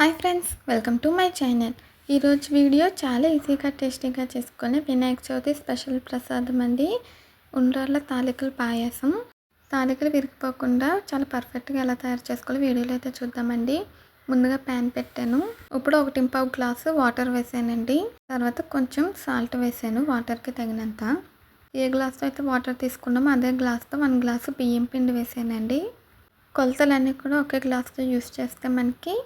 Hi friends welcome to my channel. ఈరోజు video చాలా ఈజీగా టేస్టీగా చేసుకునే వినాయక చవితి స్పెషల్ ప్రసాదం అండి. ఉండ్రాళ్ళ తాలికల పాయసం. తాలికలు విరిగిపోకుండా చాలా పర్ఫెక్ట్గా ఎలా తయారు చేసుకోవాలో వీడియోలో అయితే చూద్దామండి. ముందుగా ప్యాన్ పెట్టాను. ఇప్పుడు ఒకటి పావు గ్లాసు వాటర్ వేసానండి. తర్వాత కొంచెం సాల్ట్ వేసాను వాటర్కి తగినంత. ఏ గ్లాస్తో అయితే వాటర్ తీసుకున్నామో అదే గ్లాస్తో వన్ గ్లాసు బియ్యం పిండి వేసానండి. కొలతలన్నీ కూడా ఒకే గ్లాస్తో యూస్ చేస్తే మనకి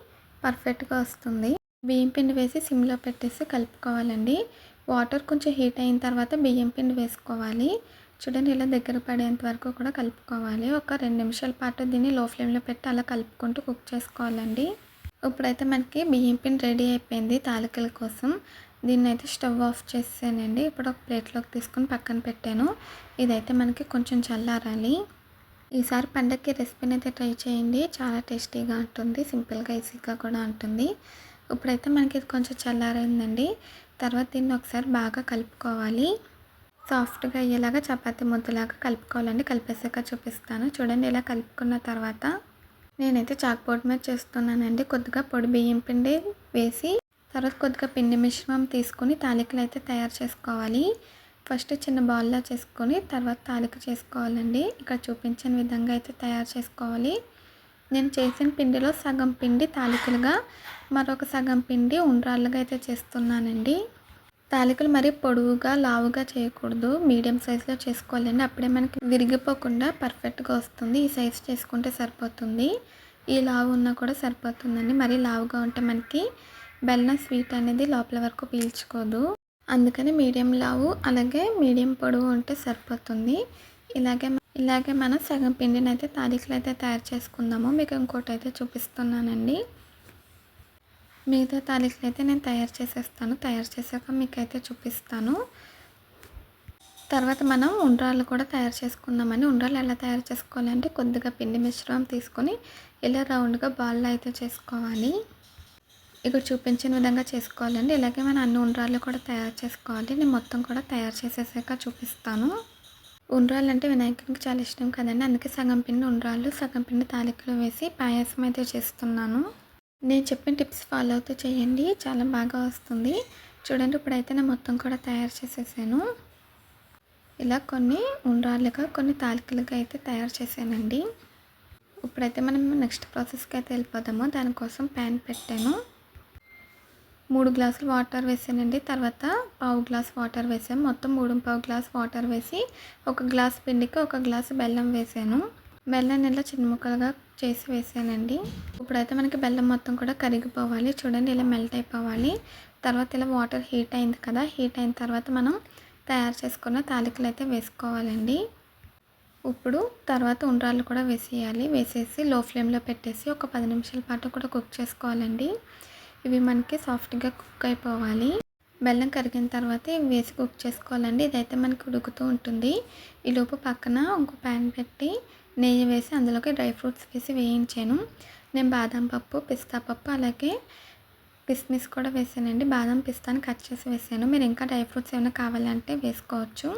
పర్ఫెక్ట్గా వస్తుంది. బియ్యం పిండి వేసి సిమ్లో పెట్టేసి కలుపుకోవాలండి. వాటర్ కొంచెం హీట్ అయిన తర్వాత బియ్యం పిండి వేసుకోవాలి. చూడండి ఇలా దగ్గర పడేంత వరకు కూడా కలుపుకోవాలి. ఒక రెండు నిమిషాల పాటు దీన్ని లో ఫ్లేమ్లో పెట్టి అలా కలుపుకుంటూ కుక్ చేసుకోవాలండి. ఇప్పుడైతే మనకి బియ్యం పిండి రెడీ అయిపోయింది తాలికల కోసం. దీన్ని అయితే స్టవ్ ఆఫ్ చేసానండి ఇప్పుడు ఒక ప్లేట్లోకి తీసుకొని పక్కన పెట్టాను. ఇదైతే మనకి కొంచెం చల్లారాలి. ఈసారి పండగకి రెసిపీని అయితే ట్రై చేయండి. చాలా టేస్టీగా ఉంటుంది సింపుల్గా ఈజీగా కూడా ఉంటుంది. ఇప్పుడైతే మనకి ఇది కొంచెం చల్లారైందండి. తర్వాత దీన్ని ఒకసారి బాగా కలుపుకోవాలి. సాఫ్ట్గా అయ్యేలాగా చపాతీ ముద్దలాగా కలుపుకోవాలండి. కలిపేసాక చూపిస్తాను. చూడండి ఇలా కలుపుకున్న తర్వాత నేనైతే చాక్బోర్డ్ మీద చేస్తున్నానండి. కొద్దిగా పొడి బియ్యం పిండి వేసి తర్వాత కొద్దిగా పిండి మిశ్రమం తీసుకుని తాలికలు అయితే తయారు చేసుకోవాలి. ఫస్ట్ చిన్న బాల్లా చేసుకొని తర్వాత తాలిక చేసుకోవాలండి. ఇక్కడ చూపించిన విధంగా అయితే తయారు చేసుకోవాలి. నేను చేసిన పిండిలో సగం పిండి తాలికలుగా మరొక సగం పిండి ఉండ్రాళ్ళుగా అయితే చేస్తున్నానండి. తాలికలు మరీ పొడవుగా లావుగా చేయకూడదు. మీడియం సైజులో చేసుకోవాలండి. అప్పుడే మనకి విరిగిపోకుండా పర్ఫెక్ట్గా వస్తుంది. ఈ సైజు చేసుకుంటే సరిపోతుంది. ఈ లావు ఉన్నా కూడా సరిపోతుందండి. మరీ లావుగా ఉంటే మనకి బెల్లం స్వీట్ అనేది లోపల వరకు పీల్చుకోదు. అందుకని మీడియం లావు అలాగే మీడియం పొడవు ఉంటే సరిపోతుంది. ఇలాగే ఇలాగే మనం సగం పిండిని అయితే తారీఖులు అయితే తయారు చేసుకుందాము. మీకు ఇంకోటి అయితే చూపిస్తున్నానండి. మిగతా తారీఖులు అయితే నేను తయారు చేసేస్తాను. తయారు చేసాక మీకు అయితే చూపిస్తాను. తర్వాత మనం ఉండ్రాళ్ళు కూడా తయారు చేసుకుందామని. ఉండ్రాలు ఎలా తయారు చేసుకోవాలంటే కొద్దిగా పిండి మిశ్రమం తీసుకొని ఇలా రౌండ్గా బాల్లో అయితే చేసుకోవాలి. ఇక్కడ చూపించిన విధంగా చేసుకోవాలండి. ఇలాగే మనం అన్ని ఉండ్రాళ్ళు కూడా తయారు చేసుకోవాలి. నేను మొత్తం కూడా తయారు చేసేసాక చూపిస్తాను. ఉండ్రాళ్ళు అంటే వినాయకునికి చాలా ఇష్టం కదండి. అందుకే సగం పిండి ఉండ్రాళ్ళు సగం పిండి తాలికలు వేసి పాయసం అయితే చేస్తున్నాను. నేను చెప్పిన టిప్స్ ఫాలో అవుతూ చేయండి. చాలా బాగా వస్తుంది. చూడండి ఇప్పుడైతే నేను మొత్తం కూడా తయారు చేసేసాను. ఇలా కొన్ని ఉండ్రాళ్ళుగా కొన్ని తాలికలుగా అయితే తయారు చేశానండి. ఇప్పుడైతే మనం నెక్స్ట్ ప్రాసెస్కి అయితే వెళ్ళిపోదాము. దానికోసం ప్యాన్ పెట్టాను. మూడు గ్లాసులు వాటర్ వేసానండి. తర్వాత పావు గ్లాస్ వాటర్ వేసాను. మొత్తం మూడు పావు గ్లాస్ వాటర్ వేసి ఒక గ్లాస్ పిండికి ఒక గ్లాసు బెల్లం వేసాను. బెల్లం ఇలా చిన్న ముక్కలుగా చేసి వేసానండి. ఇప్పుడైతే మనకి బెల్లం మొత్తం కూడా కరిగిపోవాలి. చూడండి ఇలా మెల్ట్ అయిపోవాలి. తర్వాత ఇలా వాటర్ హీట్ అయింది కదా హీట్ అయిన తర్వాత మనం తయారు చేసుకున్న తాలికలు అయితే వేసుకోవాలండి. ఇప్పుడు తర్వాత ఉండ్రాళ్ళు కూడా వేసేయాలి. వేసేసి లో ఫ్లేమ్లో పెట్టేసి ఒక పది నిమిషాల పాటు కూడా కుక్ చేసుకోవాలండి. ఇవి మనకి సాఫ్ట్గా కుక్ అయిపోవాలి. బెల్లం కరిగిన తర్వాత ఇవి వేసి కుక్ చేసుకోవాలండి. ఇదైతే మనకి ఉడుకుతూ ఉంటుంది. ఈలోపు పక్కన ఇంకో ప్యాన్ పెట్టి నెయ్యి వేసి అందులోకి డ్రై ఫ్రూట్స్ వేసి వేయించాను. నేను బాదం పప్పు పిస్తా పప్పు అలాగే కిస్మిస్ కూడా వేసానండి. బాదం పిస్తాని కట్ చేసి వేసాను. మీరు ఇంకా డ్రై ఫ్రూట్స్ ఏమైనా కావాలంటే వేసుకోవచ్చు.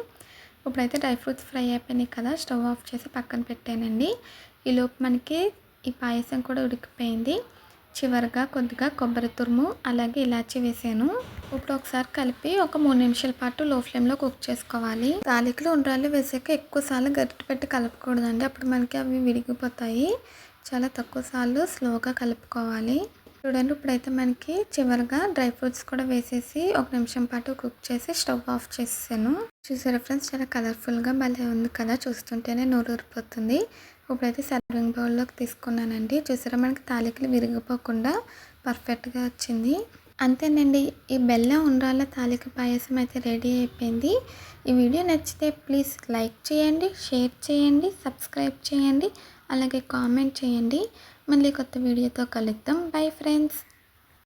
ఇప్పుడైతే డ్రై ఫ్రూట్స్ ఫ్రై అయిపోయినాయి కదా స్టవ్ ఆఫ్ చేసి పక్కన పెట్టానండి. ఈలోపు మనకి ఈ పాయసం కూడా ఉడికిపోయింది. చివరిగా కొద్దిగా కొబ్బరి తురుము అలాగే ఇలాచి వేసాను. ఇప్పుడు ఒకసారి కలిపి ఒక మూడు నిమిషాల పాటు లో ఫ్లేమ్లో కుక్ చేసుకోవాలి. తాలికలు ఉండ్రాలు వేసాక ఎక్కువ సార్లు గరిటె పెట్టి కలపకూడదండి. అప్పుడు మనకి అవి విరిగిపోతాయి. చాలా తక్కువ సార్లు స్లోగా కలుపుకోవాలి. చూడండి ఇప్పుడైతే మనకి చివరిగా డ్రై ఫ్రూట్స్ కూడా వేసేసి ఒక నిమిషం పాటు కుక్ చేసి స్టవ్ ఆఫ్ చేసాను చూసారా ఫ్రెండ్స్ చాలా కలర్ఫుల్గా భలే ఉంది కదా. చూస్తుంటేనే నోరురిపోతుంది. ఇప్పుడైతే సర్వింగ్ బౌల్లోకి తీసుకున్నానండి. చూసారా మనకి తాలికలు విరిగిపోకుండా పర్ఫెక్ట్గా వచ్చింది. అంతేనండి ఈ బెల్లం ఉండ్రాళ్ళ తాలిక పాయసం అయితే రెడీ అయిపోయింది. ఈ వీడియో నచ్చితే ప్లీజ్ లైక్ చేయండి షేర్ చేయండి సబ్స్క్రైబ్ చేయండి అలాగే కామెంట్ చేయండి. మళ్ళీ కొత్త వీడియోతో కలుద్దాం. Bye friends.